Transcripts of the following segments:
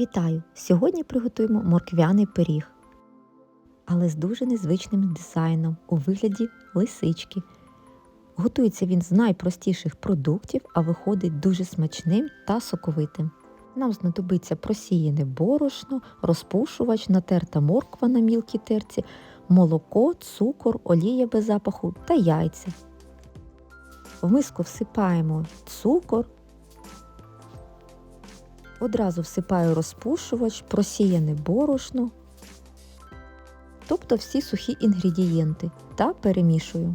Вітаю! Сьогодні приготуємо морквяний пиріг, але з дуже незвичним дизайном у вигляді лисички. Готується він з найпростіших продуктів, а виходить дуже смачним та соковитим. Нам знадобиться просіяне борошно, розпушувач, натерта морква на мілкій терці, молоко, цукор, олія без запаху та яйця. В миску всипаємо цукор, Одразу всипаю розпушувач, просіяне борошно, тобто всі сухі інгредієнти та перемішую.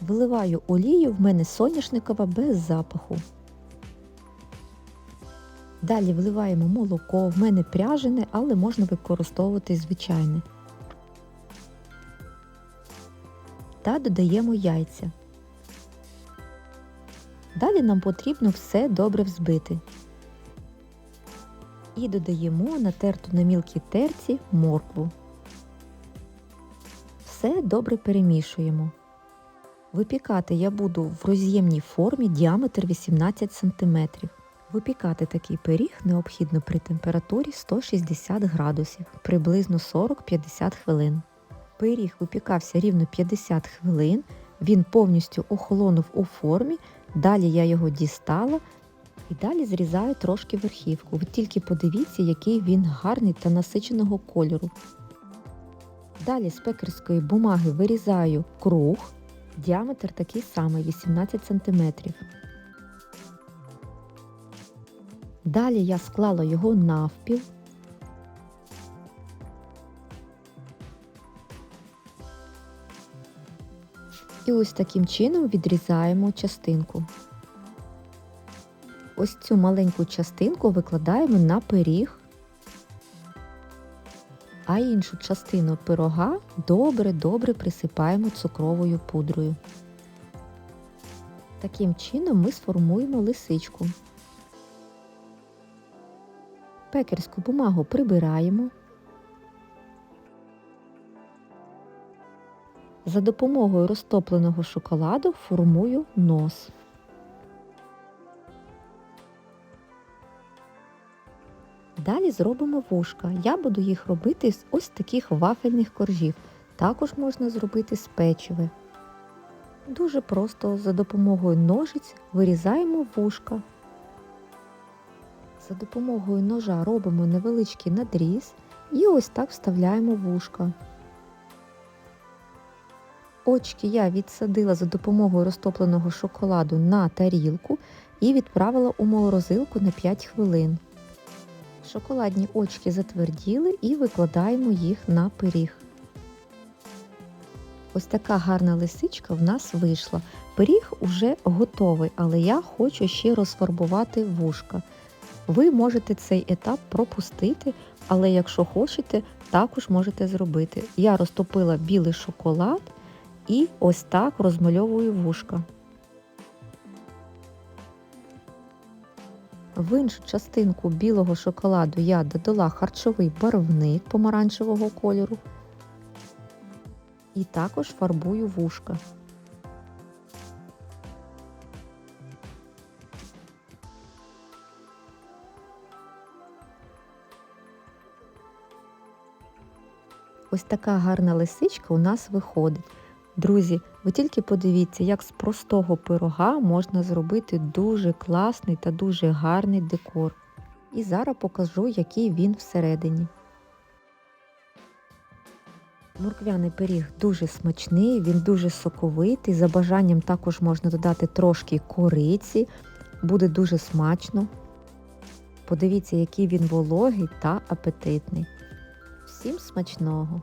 Виливаю олію, в мене соняшникова без запаху. Далі вливаємо молоко, в мене пряжене, але можна використовувати звичайне. Та додаємо яйця. Далі нам потрібно все добре взбити. І додаємо натерту на мілкій терці моркву. Все добре перемішуємо. Випікати я буду в роз'ємній формі діаметр 18 см. Випікати такий пиріг необхідно при температурі 160 градусів, приблизно 40-50 хвилин. Пиріг випікався рівно 50 хвилин, він повністю охолонув у формі. Далі я його дістала і далі зрізаю трошки верхівку. Ви тільки подивіться, який він гарний та насиченого кольору. Далі з пекарської бумаги вирізаю круг, діаметр такий самий 18 см. Далі я склала його навпіл. І ось таким чином відрізаємо частинку. Ось цю маленьку частинку викладаємо на пиріг, а іншу частину пирога добре-добре присипаємо цукровою пудрою. Таким чином ми сформуємо лисичку. Пекерську бумагу прибираємо. За допомогою розтопленого шоколаду формую нос. Далі зробимо вушка. Я буду їх робити з ось таких вафельних коржів. Також можна зробити з печиви. Дуже просто за допомогою ножиць вирізаємо вушка. За допомогою ножа робимо невеличкий надріз і ось так вставляємо вушка. Очки я відсадила за допомогою розтопленого шоколаду на тарілку і відправила у морозилку на 5 хвилин. Шоколадні очки затверділи і викладаємо їх на пиріг. Ось така гарна лисичка в нас вийшла. Пиріг уже готовий, але я хочу ще розфарбувати вушка. Ви можете цей етап пропустити, але якщо хочете, також можете зробити. Я розтопила білий шоколад і ось так розмальовую вушка. В іншу частинку білого шоколаду я додала харчовий барвник помаранчевого кольору і також фарбую вушка. Ось така гарна лисичка у нас виходить. Друзі, ви тільки подивіться, як з простого пирога можна зробити дуже класний та дуже гарний декор. І зараз покажу, який він всередині. Морквяний пиріг дуже смачний, він дуже соковитий. За бажанням також можна додати трошки кориці, буде дуже смачно. Подивіться, який він вологий та апетитний. Всім смачного!